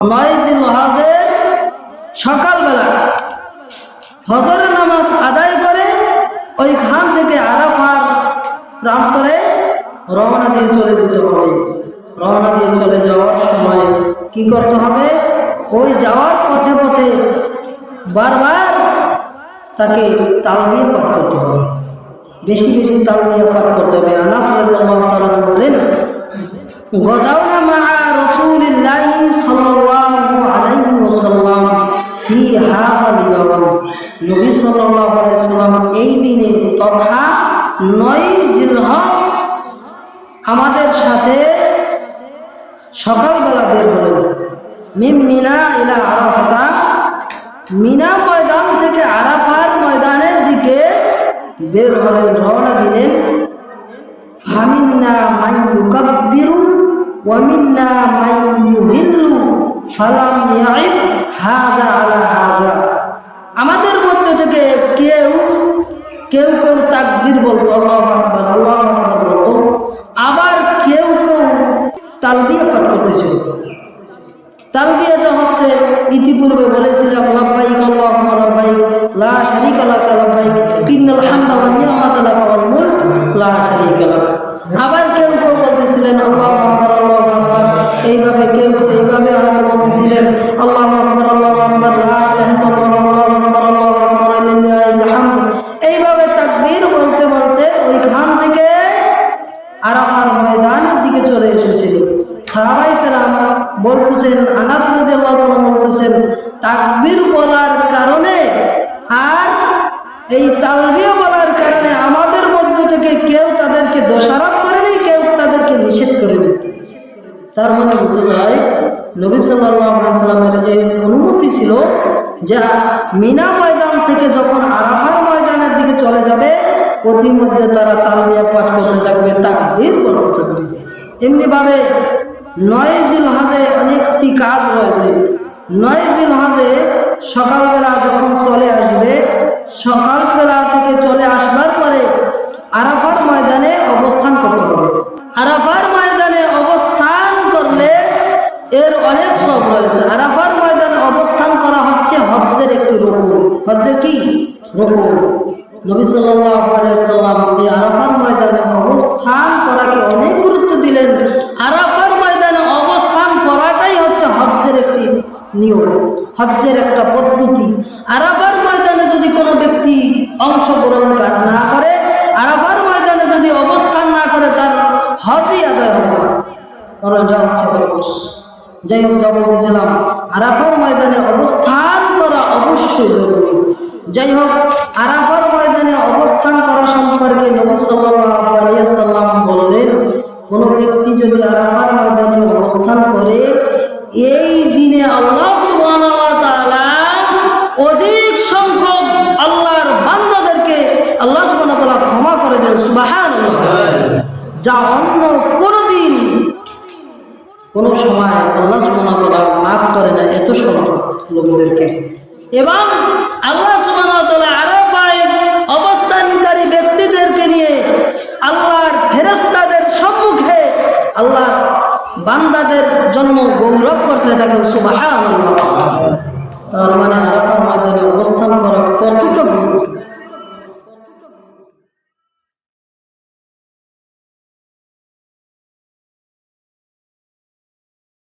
নয় সকালবেলা হজরের নামাজ আদায় করে ওইখান থেকে আরাফার প্রান্তরে রওনা দিয়ে চলে যেতে হবে। রওনা দিয়ে চলে যাওয়ার সময় কি করতে হবে? ওই যাওয়ার পথে পথে বারবার তাকে তালবিয়া পাঠ করতে হবে। বেশি বেশি তালবিয়া পাঠ করতে হবে। আনাস বলেন, গদাউনা মা এই দিনে তথা নয় জিলহজ আমাদের সাথে সকালবেলা বের হলেন মিম মিনা ইলা আরাফাতা। মিনা ময়দান থেকে আরাফার ময়দানের দিকে বের হলেন, রওনা দিলেন। ফামিন্না মাই ইউকাব্বিরু ওয়া মিন্না মাই ইউহিল্লু ফালাম ইয়াইব হাযা আলা হাযা। আমাদের মধ্যে থেকে কেউ কেউ কেউ তাকবীর বলতো, আল্লাহু বলতো। আবার কেউ কেউ তালবিয়া পাঠ করতেছিল তালবিয়াটা হচ্ছে ইতিপূর্বে বলেছিলাম আবার কেউ কেউ বলতেছিলেন, আল্লাহু আকবার আল্লাহু আকবার। এইভাবে কেউ কেউ এইভাবে হয়তো বলতেছিলেন, আল্লাহু তাকবীর বলতে বলতে ওইখান থেকে আরাফার ময়দানের দিকে চলে এসেছিল। সাহাবাই কেরাম বলতেছেন, আনাস বলতেছেন বলার কারণে আর এই বলার কারণে আমাদের মধ্য থেকে কেউ তাদেরকে দোষারোপ করেনি, কেউ তাদেরকে নিষেধ করেনি। তার মানে বোঝা যায় নবী সাল্লামের এই অনুমতি ছিল, যা মিনা ময়দান থেকে যখন আরাফার ময়দানের দিকে চলে যাবে প্রতিমধ্যে তারা তালবিয়া পাঠ করতে থাকবে, তাকবির এমনিভাবে নয় জিল হাজে অনেকটি কাজ রয়েছে। নয় এর অনেক সব রয়েছে। আরাফার ময়দানে অবস্থান করা হচ্ছে হজ্জের একটি রকম হজ্জের কি? রকম নবী সাল্লাম এই আরাফার ময়দানে অবস্থান করাকে অনেক গুরুত্ব দিলেন। আরাফার ময়দানে অবস্থান করাটাই হচ্ছে হজ্জের একটি নিয়ম, হজ্জের একটা পদ্ধতি। আরাফার ময়দানে যদি কোনো ব্যক্তি অংশগ্রহণ না করে, আরাফার ময়দানে যদি অবস্থান না করে, তার হজই আদায় হবে। কারণ এটা হচ্ছে যাই হোক, যা বলতেছিলাম, আরাফার ময়দানে অবস্থান করা অবশ্যই জরুরি। যাই হোক, আরাফার ময়দানে অবস্থান করা সম্পর্কে নবী সাল্লাম বললেন, কোনো ব্যক্তি যদি আরাফার ময়দানে অবস্থান করে, এই দিনে আল্লাহ অধিক সংখ্যক আল্লাহর বান্দাদেরকে আল্লাহ তাআলা ক্ষমা করে দেন, সুবহানাল্লাহ। যা অন্য কোনো সময় আল্লাহ মাফ করে না এত সংখ্যক লোকদেরকে। এবং আল্লাহ সুবহানাহু আরাফায় অবস্থানকারী ব্যক্তিদেরকে নিয়ে আল্লাহর ফেরেশতাদের সম্মুখে আল্লাহর বান্দাদের জন্য গৌরব করতে থাকেন সুবহানাল্লাহ তার মানে আরাফার ময়দানে অবস্থান করা কতটা গুরুত্ব